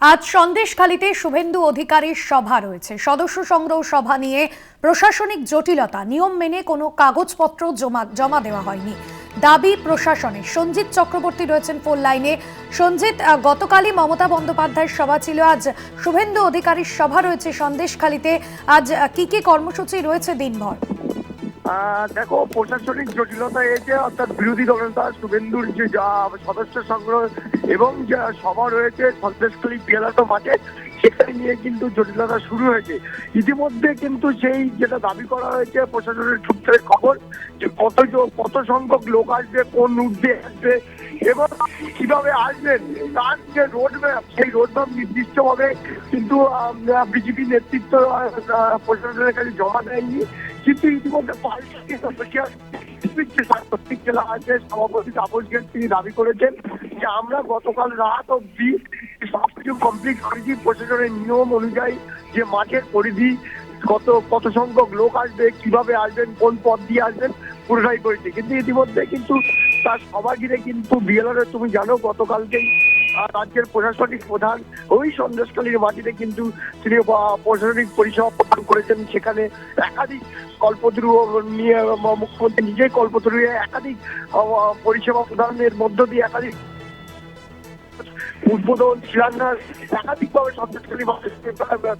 আজ সন্দেশখালীতে শুভেন্দু অধিকারীর সভা রয়েছে। সদস্য সংগ্রহ সভা নিয়ে প্রশাসনিক জটিলতা, নিয়ম মেনে কোনো কাগজপত্র জমা জমা দেওয়া হয়নি। দাবি প্রশাসনে সঞ্জিত চক্রবর্তী রয়েছেন ফোন লাইনে। সঞ্জিত গতকালই মমতা বন্দ্যোপাধ্যায়ের সভা ছিল। আজ শুভেন্দু অধিকারীর সভা রয়েছে সন্দেশখালীতে। আজ কি কি কর্মসূচি রয়েছে দিনভর? দেখো, প্রশাসনিক জটিলতা এসে অর্থাৎ বিরোধী দলনেতা শুভেন্দুর যে সদস্য সংগ্রহ এবং যা সভা রয়েছে, সন্দেশখালী পিয়ালাটো মাঠে, সেখানে নিয়ে কিন্তু জটিলতা শুরু হয়েছে। ইতিমধ্যে কিন্তু সেই যেটা দাবি করা হয়েছে, প্রশাসনের সূত্রের খবর যে কত কত সংখ্যক লোক আসবে, কোন দিয়ে আসবে এবং কীভাবে আসবেন, তার যে রোড ম্যাপ সেই রোড ম্যাপ নির্দিষ্টভাবে কিন্তু বিজেপি নেতৃত্ব প্রশাসনের কাছে জমা দেয়নি। কিন্তু ইতিমধ্যে সাংস্কৃতিক জেলা আছে, সভাপতি তাপস গেট তিনি দাবি করেছেন যে আমরা গতকাল রাত অব্দি সবকিছু কমপ্লিট করেছি। প্রশাসনের নিয়ম অনুযায়ী যে মাঠের পরিধি, কত কত সংখ্যক লোক আসবে, কীভাবে আসবেন, কোন পথ দিয়ে আসবেন, পুরোটাই করেছে। কিন্তু ইতিমধ্যে কিন্তু তার সভা ঘিরে কিন্তু বিএলআর তুমি জানো, গতকালকেই রাজ্যের প্রশাসনিক প্রধান ওই সন্দেশকালীর মাটিতে কিন্তু তিনি প্রশাসনিক পরিষেবা প্রদান করেছেন। সেখানে একাধিক কল্পতরু নিয়ে মুখ্যমন্ত্রী নিজেই কল্পতরু একাধিক পরিষেবা প্রদানের মধ্য দিয়ে একাধিক উদ্বোধন শিলান্যাস একাধিকভাবে মানুষকে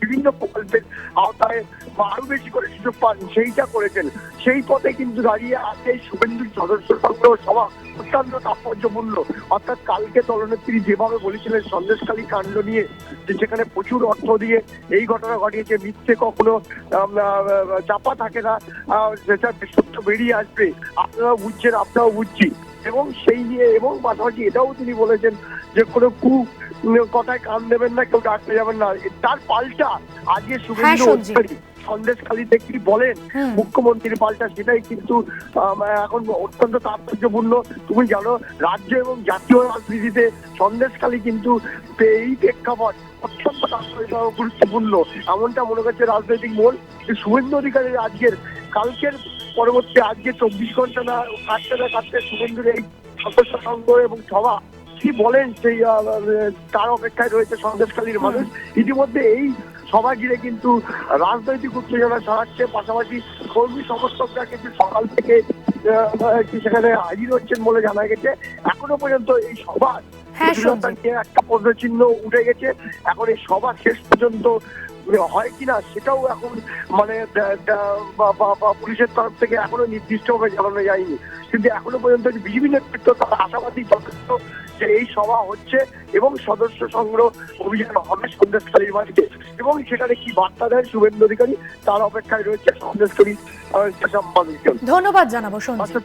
বিভিন্ন প্রকল্পের আওতায় বা আরও বেশি করে সুযোগ পান, সেইটা করেছেন। সেই পথে কিন্তু দাঁড়িয়ে আছে এই শুভেন্দুর সদস্য সংগ্রহ সভা, অত্যন্ত তাৎপর্যপূর্ণ। অর্থাৎ কালকে দলনেত্রী যেভাবে বলেছিলেন সন্দেশকালী কাণ্ড নিয়ে যে সেখানে প্রচুর অর্থ দিয়ে এই ঘটনা ঘটিয়েছে, মিথ্যে কখনো চাপা থাকে না। যেটা সত্য বেরিয়ে আসবে। আপনারাও বুঝছেন আপনারাও বুঝছি। এবং সেই নিয়ে এবং পাশাপাশি এটাও তিনি বলেছেন যে কোনো কু কথায় কান দেবেন না কেউ ডাকতে যাবেন না। তার পাল্টা আজকে শুভেন্দু সঞ্জিত। অধিকারী সন্দেশখালীতে কি বলেন? মুখ্যমন্ত্রীর পাল্টা সেটাই কিন্তু এখন অত্যন্ত তাৎপর্যপূর্ণ। তুমি জানো রাজ্য এবং জাতীয় রাজনীতিতে সন্দেশখালী কিন্তু এই প্রেক্ষাপট অত্যন্ত গুরুত্বপূর্ণ। এমনটা মনে করছে রাজনৈতিক মন শুভেন্দু অধিকারীর আজকের কালকের পরবর্তী আজকে চব্বিশ ঘণ্টা না কাটতে না কাটতে শুভেন্দুর এই সদস্য সংঘ এবং সভা কি বলেন সেই তার অপেক্ষায় রয়েছে সন্দেশকালীর মানুষ। ইতিমধ্যে এই সভা ঘিরে কিন্তু রাজনৈতিক উত্তেজনা ছড়াচ্ছে পাশাপাশি কর্মী সমর্থকরা কিন্তু সকাল থেকে সেখানে হাজির হচ্ছেন বলে জানা গেছে। এখনও পর্যন্ত এই সভা হ্যাঁ, একটা প্রশ্ন চিহ্ন উঠে গেছে। এখন এই সভা শেষ পর্যন্ত হয় কিনা সেটাও এখন মানে পুলিশের তরফ থেকে এখনও নির্দিষ্টভাবে জানানো যায়নি। কিন্তু এখনও পর্যন্ত বিজেপি নেতৃত্ব তারা আশাবাদী যথেষ্ট যে এই সভা হচ্ছে এবং সদস্য সংগ্রহ অভিযান হবে সন্দেশকারীর বাড়িতে এবং সেখানে কি বার্তা দেন শুভেন্দু অধিকারী তার অপেক্ষায় রয়েছে সন্দেশকারী মানুষজন। ধন্যবাদ জানাব অর্থাৎ